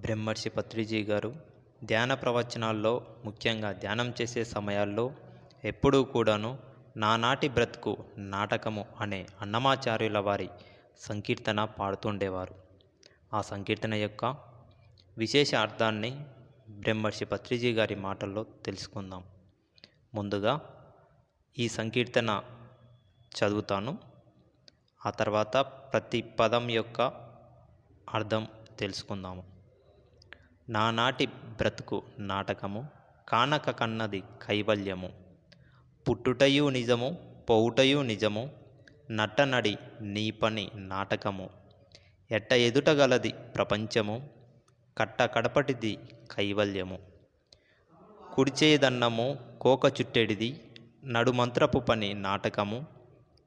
బ్రహ్మర్షి పత్రిజీ గారు ధ్యాన ప్రవచనాల్లో ముఖ్యంగా ధ్యానం చేసే సమయాల్లో ఎప్పుడూ కూడాను నానాటి బ్రతుకు నాటకము అనే అన్నమాచార్యుల వారి సంకీర్తన పాడుతుండేవారు. ఆ సంకీర్తన యొక్క విశేష అర్థాన్ని బ్రహ్మర్షి పత్రిజీ గారి మాటల్లో తెలుసుకుందాం. ముందుగా ఈ సంకీర్తన చదువుతాను. ఆ తర్వాత ప్రతి పదం యొక్క అర్థం తెలుసుకుందాము. నానాటి బ్రతుకు నాటకము కానక కన్నది కైవల్యము. పుట్టుటయు నిజము పౌటయు నిజము నట్టనడి నీ పని నాటకము. ఎట్ట ఎదుటగలది ప్రపంచము కట్ట కడపటిది కైవల్యము. కుడిచేదన్నము కోక చుట్టెడిది నడుమంత్రపు పని నాటకము.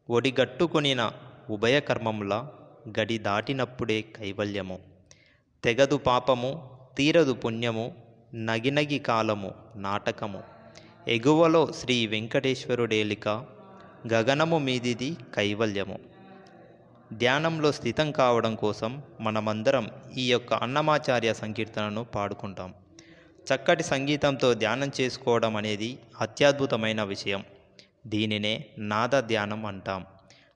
ఒడిగట్టుకొనిన ఉభయ కర్మముల గడి దాటినప్పుడే కైవల్యము. తెగదు పాపము తీరదు పుణ్యము నగినగి కాలము నాటకము. ఎగువలో శ్రీ వెంకటేశ్వరుడేలిక గగనము మీదిది కైవల్యము. ధ్యానంలో స్థితం కావడం కోసం మనమందరం ఈ యొక్క అన్నమాచార్య సంకీర్తనను పాడుకుంటాం. చక్కటి సంగీతంతో ధ్యానం చేసుకోవడం అనేది అత్యద్భుతమైన విషయం. దీనినే నాద ధ్యానం అంటాం.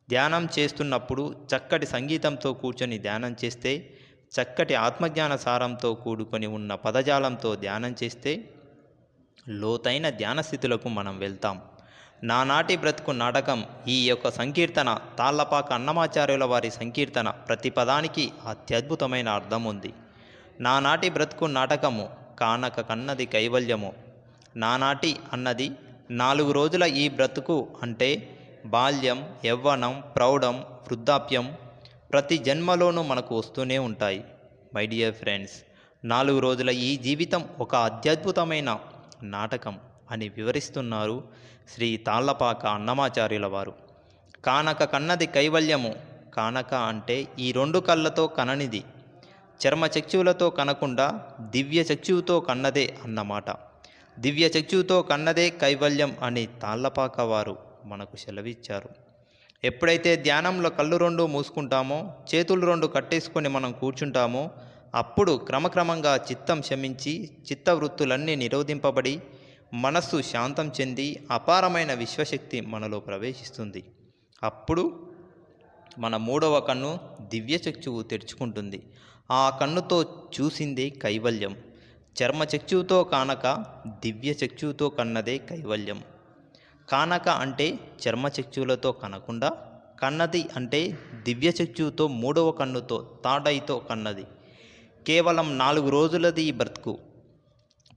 ధ్యానం చేస్తున్నప్పుడు చక్కటి సంగీతంతో కూర్చొని ధ్యానం చేస్తే చక్కటి ఆత్మజ్ఞాన సారంతో కూడుకొని ఉన్న పదజాలంతో ధ్యానం చేస్తే లోతైన ధ్యాన స్థితులకు మనం వెళ్తాం. నానాటి బ్రతుకు నాటకం ఈ యొక్క సంకీర్తన తాళ్ళపాక అన్నమాచార్యుల వారి సంకీర్తన ప్రతి పదానికి అత్యద్భుతమైన అర్థం ఉంది. నానాటి బ్రతుకు నాటకము కానక కన్నది కైవల్యము. నానాటి అన్నది నాలుగు రోజుల ఈ బ్రతుకు అంటే బాల్యం యవ్వనం ప్రౌఢం వృద్ధాప్యం ప్రతి జన్మలోనూ మనకు వస్తూనే ఉంటాయి. మై డియర్ ఫ్రెండ్స్ నాలుగు రోజుల ఈ జీవితం ఒక అత్యద్భుతమైన నాటకం అని వివరిస్తున్నారు శ్రీ తాళ్ళపాక అన్నమాచార్యుల వారు. కానక కన్నది కైవల్యము కానక అంటే ఈ రెండు కళ్ళతో కననిది. చర్మ చక్షువులతో కనకుండా దివ్య చక్షువుతో కన్నదే అన్నమాట. దివ్య చక్షువుతో కన్నదే కైవల్యం అని తాళ్ళపాక వారు మనకు సెలవిచ్చారు. ఎప్పుడైతే ధ్యానంలో కళ్ళు రెండు మూసుకుంటామో చేతులు రెండు కట్టేసుకొని మనం కూర్చుంటామో అప్పుడు క్రమక్రమంగా చిత్తం శమించి చిత్తవృత్తులన్నీ నిరోధింపబడి మనస్సు శాంతం చెంది అపారమైన విశ్వశక్తి మనలో ప్రవేశిస్తుంది. అప్పుడు మన మూడవ కన్ను దివ్యచక్షువు తెరుచుకుంటుంది. ఆ కన్నుతో చూసిందే కైవల్యం. చర్మచక్షువుతో కానక దివ్యచక్షువుతో కన్నదే కైవల్యం. కానక అంటే చర్మచక్షువులతో కనకుండా కన్నది అంటే దివ్యచక్షువుతో మూడవ కన్నుతో తాడైతో కన్నది. కేవలం నాలుగు రోజులది ఈ బ్రతుకు.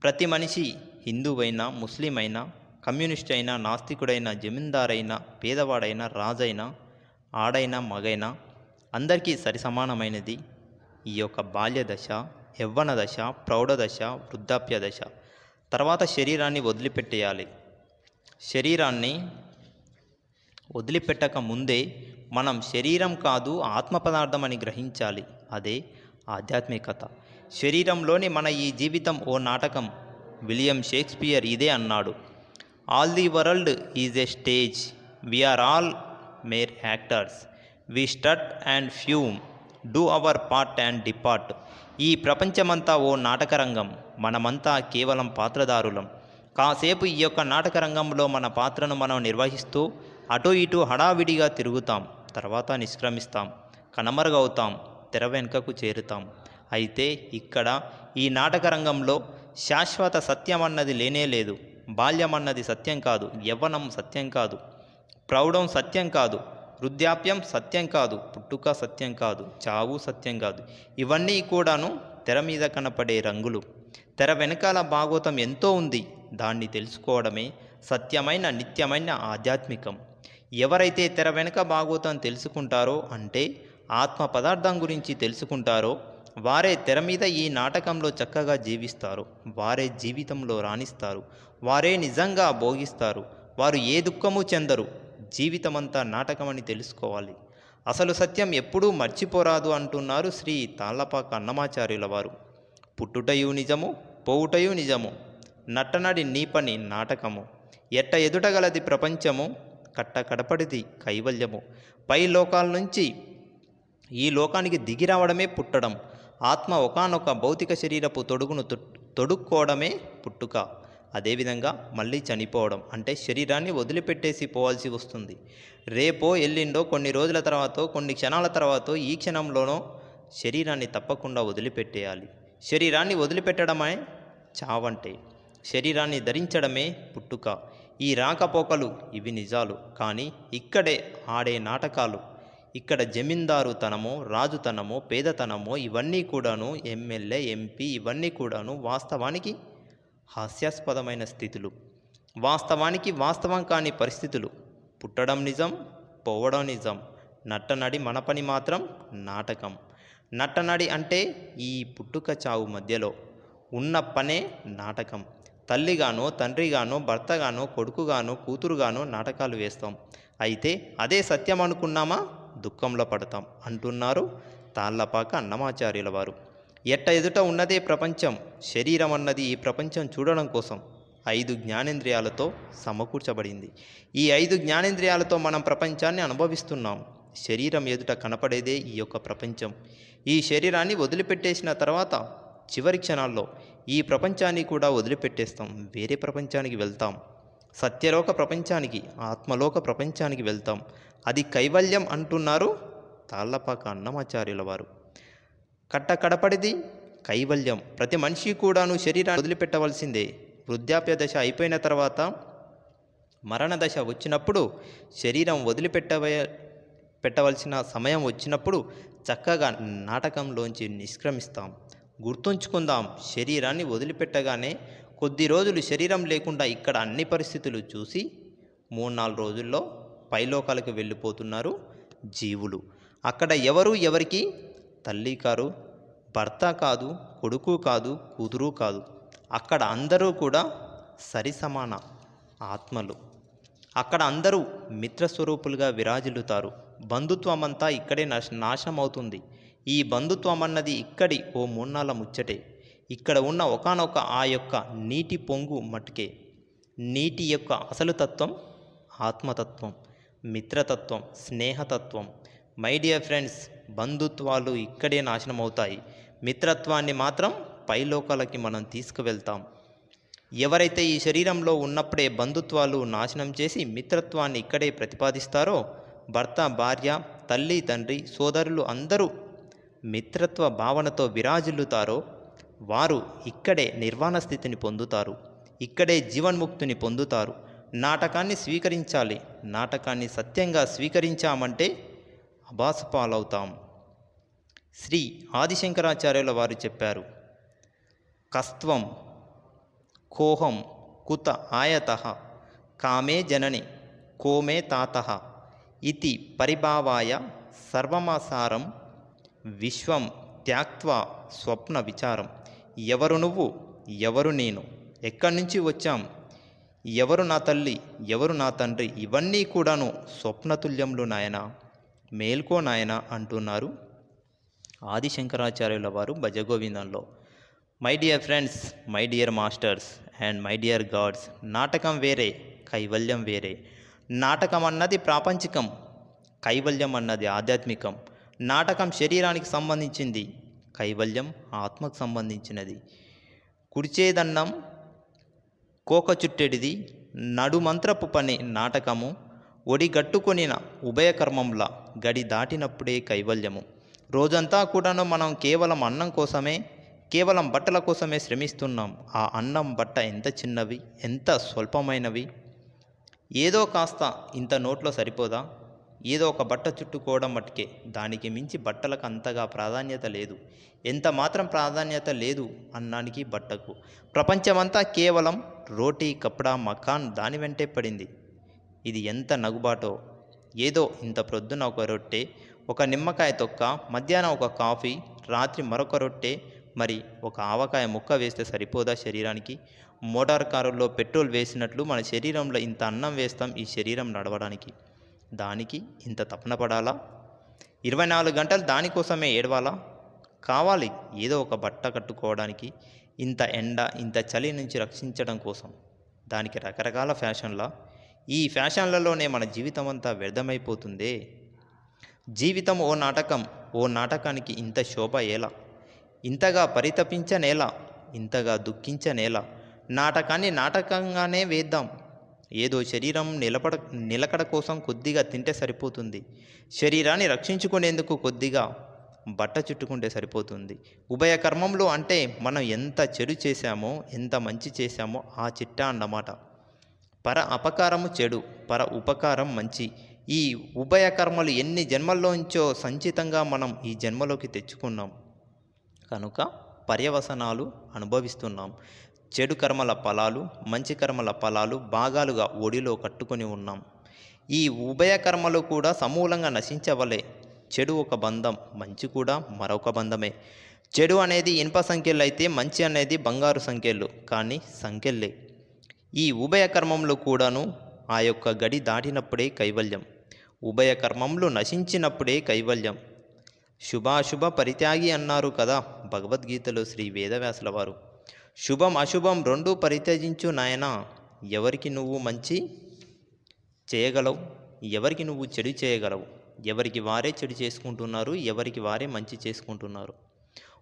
ప్రతి మనిషి హిందువైనా ముస్లిం అయినా కమ్యూనిస్ట్ అయినా నాస్తికుడైనా జమీందారైనా పేదవాడైనా రాజైనా ఆడైనా మగైనా అందరికీ సరిసమానమైనది. ఈ యొక్క బాల్య దశ యవ్వన దశ ప్రౌఢ దశ వృద్ధాప్య దశ. తర్వాత శరీరాన్ని వదిలిపెట్టేయాలి. శరీరాన్ని వదిలిపెట్టక ముందే మనం శరీరం కాదు ఆత్మ పదార్థం అని గ్రహించాలి. అదే ఆధ్యాత్మికత. శరీరంలోని మన ఈ జీవితం ఓ నాటకం. విలియం షేక్స్పియర్ ఇదే అన్నాడు. All the world is a stage. We are all mere actors. We strut and fume. Do our part and depart. ఈ ప్రపంచమంతా ఓ నాటకరంగం. మనమంతా కేవలం పాత్రదారులం. కాసేపు ఈ యొక్క నాటక రంగంలో మన పాత్రను మనం నిర్వహిస్తూ అటు ఇటు హడావిడిగా తిరుగుతాం. తర్వాత నిష్క్రమిస్తాం. కనమరుగవుతాం. తెర వెనుకకు చేరుతాం. అయితే ఇక్కడ ఈ నాటక రంగంలో శాశ్వత సత్యం అన్నది లేనే లేదు. బాల్యం అన్నది సత్యం కాదు. యవ్వనం సత్యం కాదు. ప్రౌఢం సత్యం కాదు. వృద్ధాప్యం సత్యం కాదు. పుట్టుక సత్యం కాదు. చావు సత్యం కాదు. ఇవన్నీ కూడాను తెర మీద కనపడే రంగులు. తెర వెనకాల భాగవతం ఎంతో ఉంది. దాన్ని తెలుసుకోవడమే సత్యమైన నిత్యమైన ఆధ్యాత్మికం. ఎవరైతే తెర వెనుక భాగవతం తెలుసుకుంటారో అంటే ఆత్మ పదార్థం గురించి తెలుసుకుంటారో వారే తెర మీద ఈ నాటకంలో చక్కగా జీవిస్తారు. వారే జీవితంలో రాణిస్తారు. వారే నిజంగా భోగిస్తారు. వారు ఏ దుఃఖము చెందరు. జీవితమంతా నాటకమని తెలుసుకోవాలి. అసలు సత్యం ఎప్పుడూ మర్చిపోరాదు అంటున్నారు శ్రీ తాళ్ళపాక అన్నమాచార్యుల వారు. పుట్టుటయు నిజము పోవుటయు నిజము నట్టనడి నీ పని నాటకము. ఎట్ట ఎదుటగలది ప్రపంచము కట్ట కడపడిది కైవల్యము. పై లోకాల నుంచి ఈ లోకానికి దిగి రావడమే పుట్టడం. ఆత్మ ఒకానొక భౌతిక శరీరపు తొడుగును తొడుక్కోవడమే పుట్టుక. అదేవిధంగా మళ్ళీ చనిపోవడం అంటే శరీరాన్ని వదిలిపెట్టేసి పోవాల్సి వస్తుంది. రేపో ఎల్లిండో కొన్ని రోజుల తర్వాత కొన్ని క్షణాల తర్వాత ఈ క్షణంలోనో శరీరాన్ని తప్పకుండా వదిలిపెట్టేయాలి. శరీరాన్ని వదిలిపెట్టడమే చావంటే శరీరాన్ని ధరించడమే పుట్టుక. ఈ రాకపోకలు ఇవి నిజాలు కానీ ఇక్కడే ఆడే నాటకాలు ఇక్కడ జమీందారుతనమో రాజుతనమో పేదతనమో ఇవన్నీ కూడాను ఎమ్మెల్యే ఎంపీ ఇవన్నీ కూడాను వాస్తవానికి హాస్యాస్పదమైన స్థితులు. వాస్తవానికి వాస్తవం కాని పరిస్థితులు. పుట్టడం నిజం పోవడం నిజం. నట్టనడి మన పని మాత్రం నాటకం. నట్టనడి అంటే ఈ పుట్టుక చావు మధ్యలో ఉన్న పనే నాటకం. తల్లిగానో తండ్రిగానో భర్తగానో కొడుకుగానో కూతురుగానో నాటకాలు వేస్తాం. అయితే అదే సత్యం అనుకున్నామా? దుఃఖంలో పడతాం అంటున్నారు తాళ్ళపాక అన్నమాచార్యుల వారు. ఎట్ట ఎదుట ఉన్నదే ప్రపంచం శరీరం అన్నది ఈ ప్రపంచం చూడడం కోసం ఐదు జ్ఞానేంద్రియాలతో సమకూర్చబడింది. ఈ ఐదు జ్ఞానేంద్రియాలతో మనం ప్రపంచాన్ని అనుభవిస్తున్నాం. శరీరం ఎదుట కనపడేదే ఈ యొక్క ప్రపంచం. ఈ శరీరాన్ని వదిలిపెట్టేసిన తర్వాత చివరి క్షణాల్లో ఈ ప్రపంచాన్ని కూడా వదిలిపెట్టేస్తాం. వేరే ప్రపంచానికి వెళ్తాం. సత్యలోక ప్రపంచానికి ఆత్మలోక ప్రపంచానికి వెళ్తాం. అది కైవల్యం అంటున్నారు తాళ్ళపాక అన్నమాచార్యుల వారు. కట్ట కడపడిది కైవల్యం. ప్రతి మనిషి కూడాను శరీరాన్ని వదిలిపెట్టవలసిందే. వృద్ధాప్య దశ అయిపోయిన తర్వాత మరణ దశ వచ్చినప్పుడు శరీరం వదిలిపెట్టవే పెట్టవలసిన సమయం వచ్చినప్పుడు చక్కగా నాటకంలోంచి నిష్క్రమిస్తాం. గుర్తుంచుకుందాం శరీరాన్ని వదిలిపెట్టగానే కొద్ది రోజులు శరీరం లేకుండా ఇక్కడ అన్ని పరిస్థితులు చూసి మూడు నాలుగు రోజుల్లో పైలోకాలకు వెళ్ళిపోతున్నారు జీవులు. అక్కడ ఎవరు ఎవరికి? తల్లి కారు భర్త కాదు కొడుకు కాదు కూతురు కాదు. అక్కడ అందరూ కూడా సరిసమాన ఆత్మలు. అక్కడ అందరూ మిత్రస్వరూపులుగా విరాజిల్లుతారు. బంధుత్వం అంతా ఇక్కడే నాశ నాశనం అవుతుంది ఈ బంధుత్వం అన్నది ఇక్కడి ఓ మూన్నాళ్ళ ముచ్చటే. ఇక్కడ ఉన్న ఒకానొక ఆ యొక్క నీటి పొంగు మట్టుకే. నీటి యొక్క అసలు తత్వం ఆత్మతత్వం మిత్రతత్వం స్నేహతత్వం. మై డియర్ ఫ్రెండ్స్ బంధుత్వాలు ఇక్కడే నాశనం అవుతాయి మిత్రత్వాన్ని మాత్రం పైలోకాలకి మనం తీసుకువెళ్తాం. ఎవరైతే ఈ శరీరంలో ఉన్నప్పుడే బంధుత్వాలు నాశనం చేసి మిత్రత్వాన్ని ఇక్కడే ప్రతిపాదిస్తారో భర్త భార్య తల్లి తండ్రి సోదరులు అందరూ మిత్రత్వ భావనతో విరాజిల్లుతారో వారు ఇక్కడే నిర్వాణ స్థితిని పొందుతారు. ఇక్కడే జీవన్ముక్తిని పొందుతారు. నాటకాన్ని స్వీకరించాలి. నాటకాన్ని సత్యంగా స్వీకరించామంటే అభాసపాలవుతాం శ్రీ ఆదిశంకరాచార్యుల వారు చెప్పారు కస్త్వం కోహం కుత ఆయత కామే జనని కోమే తాత ఇతి పరిభావాయ సర్వమాసారం విశ్వం త్యాక్త్వా స్వప్న విచారం ఎవరు నువ్వు? ఎవరు నేను? ఎక్కడి నుంచి వచ్చాం? ఎవరు నా తల్లి? ఎవరు నా తండ్రి? ఇవన్నీ కూడాను స్వప్నతుల్యములు నాయన మేల్కో నాయన అంటున్నారు ఆదిశంకరాచార్యుల వారు భజగోవిందంలో. My dear friends my dear masters and my dear gods నాటకం వేరే కైవల్యం వేరే నాటకం అన్నది ప్రాపంచికం కైవల్యం అన్నది ఆధ్యాత్మికం. నాటకం శరీరానికి సంబంధించింది కైవల్యం ఆత్మకు సంబంధించినది. కుడిచేదన్నం కోక చుట్టెడిది నడుమంత్రపు పని నాటకము ఒడిగట్టుకొనిన ఉభయకర్మంలా గడి దాటినప్పుడే కైవల్యము. రోజంతా కూడాను మనం కేవలం అన్నం కోసమే కేవలం బట్టల కోసమే శ్రమిస్తున్నాం. ఆ అన్నం బట్ట ఎంత చిన్నవి ఎంత స్వల్పమైనవి? ఏదో కాస్త ఇంత నోట్లో సరిపోదా? ఏదో ఒక బట్ట చుట్టుకోవడం మట్టుకే దానికి మించి బట్టలకు అంతగా ప్రాధాన్యత లేదు. ఎంత మాత్రం ప్రాధాన్యత లేదు అన్నానికి బట్టకు. ప్రపంచమంతా కేవలం రోటీ కప్డా మకాన్ దాని వెంటే పడింది. ఇది ఎంత నగుబాటో. ఏదో ఇంత ప్రొద్దున ఒక రొట్టె ఒక నిమ్మకాయ తొక్క మధ్యాహ్నం ఒక కాఫీ రాత్రి మరొక రొట్టె మరి ఒక ఆవకాయ ముక్క వేస్తే సరిపోదా శరీరానికి? మోటార్ కారుల్లో పెట్రోల్ వేసినట్లు మన శరీరంలో ఇంత అన్నం వేస్తాం ఈ శరీరం నడవడానికి. దానికి ఇంత తపన పడాలా? ఇరవై నాలుగు గంటలు దానికోసమే ఏడవాలా? కావాలి ఏదో ఒక బట్ట కట్టుకోవడానికి ఇంత ఎండ ఇంత చలి నుంచి రక్షించడం కోసం. దానికి రకరకాల ఫ్యాషన్లా. ఈ ఫ్యాషన్లలోనే మన జీవితం అంతా వ్యర్థమైపోతుందే. జీవితం ఓ నాటకం ఓ నాటకానికి ఇంత శోభ ఎలా? ఇంతగా పరితపించనేలా ఇంతగా దుఃఖించనేలా నాటకాన్ని నాటకంగానే వేద్దాం. ఏదో శరీరం నిలబడ నిలకడ కోసం కొద్దిగా తింటే సరిపోతుంది. శరీరాన్ని రక్షించుకునేందుకు కొద్దిగా బట్ట చుట్టుకుంటే సరిపోతుంది. ఉభయ కర్మంలో అంటే మనం ఎంత చెడు చేశామో ఎంత మంచి చేశామో ఆ చిట్ట అన్నమాట. పర అపకారము చెడు పర ఉపకారం మంచి. ఈ ఉభయ కర్మలు ఎన్ని జన్మల్లోంచో సంచితంగా మనం ఈ జన్మలోకి తెచ్చుకున్నాం. కనుక పర్యవసనాలు అనుభవిస్తున్నాం. చెడు కర్మల ఫలాలు మంచి కర్మల ఫలాలు భాగాలుగా ఒడిలో కట్టుకొని ఉన్నాం. ఈ ఉభయ కర్మలు కూడా సమూలంగా నశించవలే చెడు ఒక బంధం మంచి కూడా మరొక బంధమే. చెడు అనేది ఇనుప సంఖ్యలు అయితే మంచి అనేది బంగారు సంఖ్యలు కానీ సంఖ్యలే. ఈ ఉభయ కర్మంలో కూడాను ఆ యొక్క గడి దాటినప్పుడే కైవల్యం. ఉభయ కర్మంలో నశించినప్పుడే కైవల్యం. శుభాశుభ పరిత్యాగి అన్నారు కదా భగవద్గీతలో శ్రీ వేదవ్యాసుల వారు శుభం అశుభం రెండూ పరిత్యజించు నాయన ఎవరికి నువ్వు మంచి చేయగలవు? ఎవరికి నువ్వు చెడు చేయగలవు? ఎవరికి వారే చెడు చేసుకుంటున్నారు? ఎవరికి వారే మంచి చేసుకుంటున్నారు?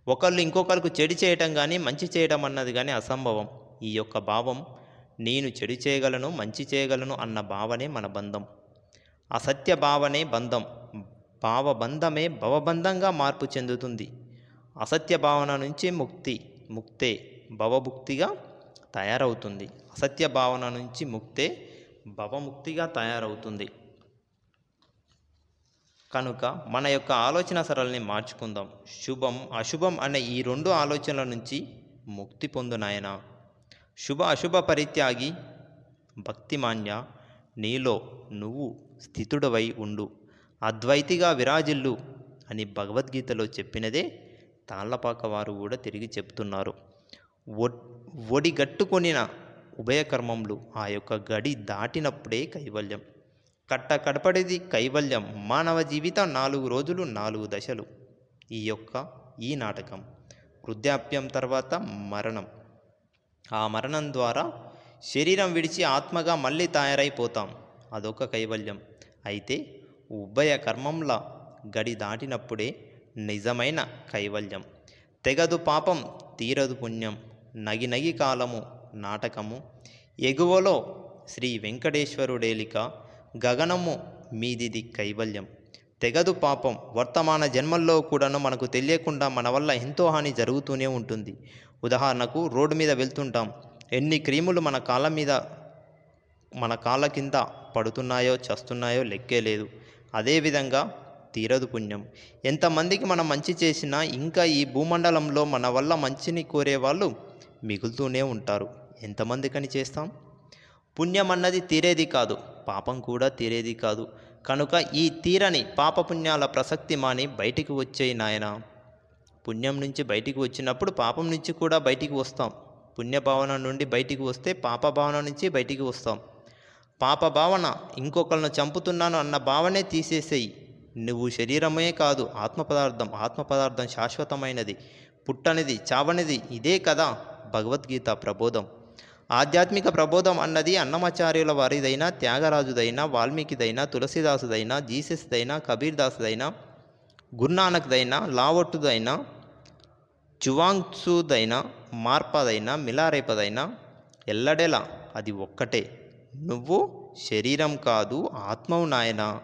ఒకళ్ళు ఇంకొకరికి చెడు చేయటం కానీ మంచి చేయటం అన్నది కానీ అసంభవం. ఈ యొక్క భావం నేను చెడు చేయగలను మంచి చేయగలను అన్న భావనే మన బంధం. అసత్య భావనే బంధం. భావబంధమే భవబంధంగా మార్పు చెందుతుంది. అసత్య భావన నుంచి ముక్తి ముక్తే భవముక్తిగా తయారవుతుంది. అసత్య భావన నుంచి ముక్తే భవముక్తిగా తయారవుతుంది. కనుక మన యొక్క ఆలోచన సరళిని మార్చుకుందాం. శుభం అశుభం అనే ఈ రెండు ఆలోచనల నుంచి ముక్తి పొందునాయన శుభ అశుభ పరిత్యాగి భక్తిమాన్య నీలో నువ్వు స్థితుడవై ఉండు. అద్వైతిగా విరాజిల్లు అని భగవద్గీతలో చెప్పినదే తాళ్ళపాక వారు కూడా తిరిగి చెప్తున్నారు. ఒడిగట్టుకొనిన ఉభయకర్మములు ఆ యొక్క గడి దాటినప్పుడే కైవల్యం. కట్ట కడపడేది కైవల్యం మానవ జీవితం నాలుగు రోజులు నాలుగు దశలు. ఈ యొక్క ఈ నాటకం వృద్ధాప్యం తర్వాత మరణం. ఆ మరణం ద్వారా శరీరం విడిచి ఆత్మగా మళ్ళీ తయారైపోతాం. అదొక కైవల్యం. అయితే ఉభయ కర్మంల గడి దాటినప్పుడే నిజమైన కైవల్యం. తెగదు పాపం తీరదు పుణ్యం నగి నగి కాలము నాటకము. ఎగువలో శ్రీ వెంకటేశ్వరుడేలిక గగనము మీదిది కైవల్యం. తెగదు పాపం వర్తమాన జన్మల్లో కూడాను మనకు తెలియకుండా మన వల్ల ఎంతో హాని జరుగుతూనే ఉంటుంది. ఉదాహరణకు రోడ్డు మీద వెళ్తుంటాం. ఎన్ని క్రీములు మన కాళ్ళ మీద మన కాళ్ళ కింద పడుతున్నాయో చస్తున్నాయో లెక్కే లేదు. అదేవిధంగా తీరదు పుణ్యం. ఎంతమందికి మనం మంచి చేసినా ఇంకా ఈ భూమండలంలో మన వల్ల మంచిని కోరే వాళ్ళు మిగులుతూనే ఉంటారు. ఎంతమందికని చేస్తాం? పుణ్యం అన్నది తీరేది కాదు పాపం కూడా తీరేది కాదు. కనుక ఈ తీరని పాపపుణ్యాల ప్రసక్తి మాని బయటికి వచ్చేయి నాయన పుణ్యం నుంచి బయటికి వచ్చినప్పుడు పాపం నుంచి కూడా బయటికి వస్తాం. పుణ్యభావన నుండి బయటికి వస్తే పాప భావన నుంచి బయటికి వస్తాం. పాప భావన ఇంకొకళ్ళను చంపుతున్నాను అన్న భావనే తీసేసేయి. నువ్వు శరీరమే కాదు ఆత్మ పదార్థం ఆత్మ పదార్థం శాశ్వతమైనది. పుట్టనిది చావనిది ఇదే కదా భగవద్గీత ప్రబోధం. ఆధ్యాత్మిక ప్రబోధం అన్నది అన్నమాచార్యుల వారిదైనా త్యాగరాజుదైనా వాల్మీకిదైనా తులసిదాసుదైనా జీసస్దైనా కబీర్దాసుదైనా గురునానక్దైనా లావట్టుదైనా చువాంగ్సుదైనా మార్పదైనా మిలారేపదైనా ఎల్లడెలా అది ఒక్కటే. నువ్వు శరీరం కాదు ఆత్మవు నాయనా.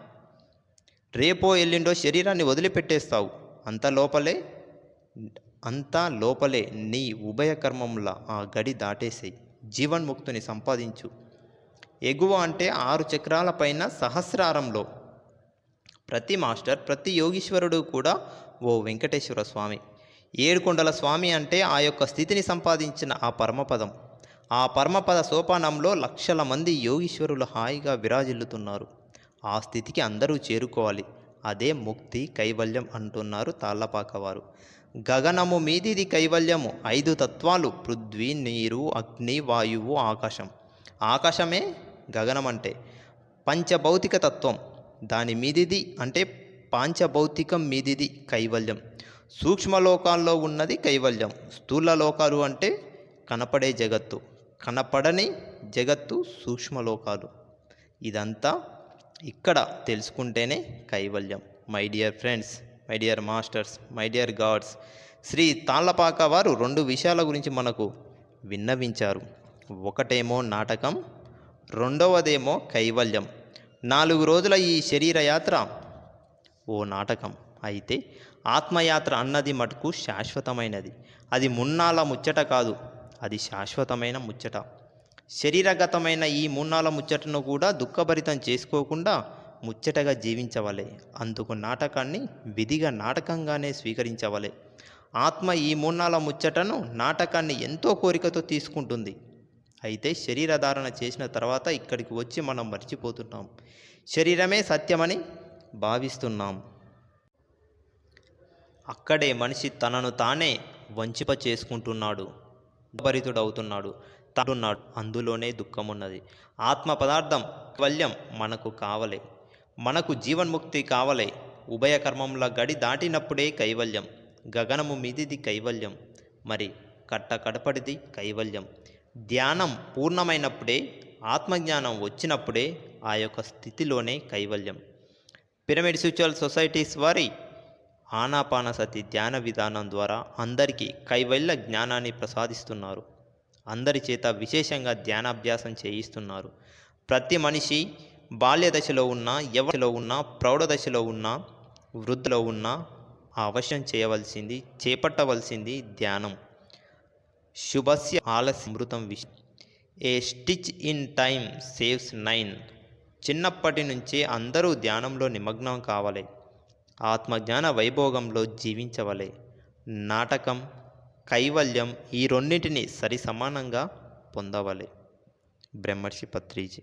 రేపో ఎల్లుండో శరీరాన్ని వదిలిపెట్టేస్తావు. అంత లోపలే అంతా లోపలే నీ ఉభయ ఆ గడి దాటేసేయి. జీవన్ముక్తుని సంపాదించు. ఎగువ అంటే ఆరు చక్రాల పైన సహస్రారంలో. ప్రతి మాస్టర్ ప్రతి యోగీశ్వరుడు కూడా ఓ వెంకటేశ్వర స్వామి. ఏడుకొండల స్వామి అంటే ఆ యొక్క స్థితిని సంపాదించిన ఆ పరమపదం. ఆ పరమపద సోపానంలో లక్షల మంది యోగీశ్వరులు హాయిగా విరాజిల్లుతున్నారు. ఆ స్థితికి అందరూ చేరుకోవాలి. అదే ముక్తి కైవల్యం అంటున్నారు తాళ్ళపాక వారు గగనము మీదిది కైవల్యము. ఐదు తత్వాలు. పృథ్వీ నీరు అగ్ని వాయువు ఆకాశం. ఆకాశమే గగనం అంటే పంచభౌతిక తత్వం. దాని మీదిది అంటే పాంచభౌతికం మీదిది కైవల్యం. సూక్ష్మలోకాల్లో ఉన్నది కైవల్యం. స్థూల లోకాలు అంటే కనపడే జగత్తు. కనపడని జగత్తు సూక్ష్మలోకాలు. ఇదంతా ఇక్కడ తెలుసుకుంటేనే కైవల్యం. My dear friends my dear masters my dear gods Shri Tallapaka వారు రెండు విషయాల గురించి మనకు విన్నవించారు. ఒకటేమో నాటకం రెండవదేమో కైవల్యం. నాలుగు రోజుల ఈ శరీరయాత్ర ఓ నాటకం. అయితే ఆత్మయాత్ర అన్నది మటుకు శాశ్వతమైనది. అది మున్నాల ముచ్చట కాదు. అది శాశ్వతమైన ముచ్చట. శరీరగతమైన ఈ మున్నాల ముచ్చటను కూడా దుఃఖభరితం చేసుకోకుండా ముచ్చటగా జీవించవలే. అందుకు నాటకాన్ని విధిగా నాటకంగానే స్వీకరించవలే. ఆత్మ ఈ మూన్నాల ముచ్చటను నాటకాన్ని ఎంతో కోరికతో తీసుకుంటుంది. అయితే శరీరధారణ చేసిన తర్వాత ఇక్కడికి వచ్చి మనం మర్చిపోతున్నాం. శరీరమే సత్యమని భావిస్తున్నాం. అక్కడే మనిషి తనను తానే వంచిప చేసుకుంటున్నాడు. భరితుడవుతున్నాడు తాడున్నాడు. అందులోనే దుఃఖమున్నది. ఆత్మ పదార్థం కైవల్యం మనకు కావలే. మనకు జీవన్ముక్తి కావలే. ఉభయ కర్మంల గడి దాటినప్పుడే కైవల్యం. గగనము మీదిది కైవల్యం. మరి కట్ట కడపడిది కైవల్యం. ధ్యానం పూర్ణమైనప్పుడే ఆత్మజ్ఞానం వచ్చినప్పుడే ఆ యొక్క స్థితిలోనే కైవల్యం. పిరమిడ్ స్పిరిచువల్ సొసైటీస్ వారి ఆనాపానసతి ధ్యాన విధానం ద్వారా అందరికీ కైవల్య జ్ఞానాన్ని ప్రసాదిస్తున్నారు. అందరి చేత విశేషంగా ధ్యానాభ్యాసం చేయిస్తున్నారు. ప్రతి మనిషి బాల్య దశలో ఉన్న ఎవరిలో ఉన్న ప్రౌఢదశలో ఉన్న వృద్ధిలో ఉన్న అవశ్యం చేయవలసింది చేపట్టవలసింది ధ్యానం. శుభస్య ఆలస్య అమృతం wish a stitch in time saves nine. చిన్నప్పటి నుంచే అందరూ ధ్యానంలో నిమగ్నం కావాలి. ఆత్మజ్ఞాన వైభోగంలో జీవించవలే. నాటకం కైవల్యం ఈ రెండింటిని సరి సమానంగా పొందవలే. బ్రహ్మర్షి పత్రిజీ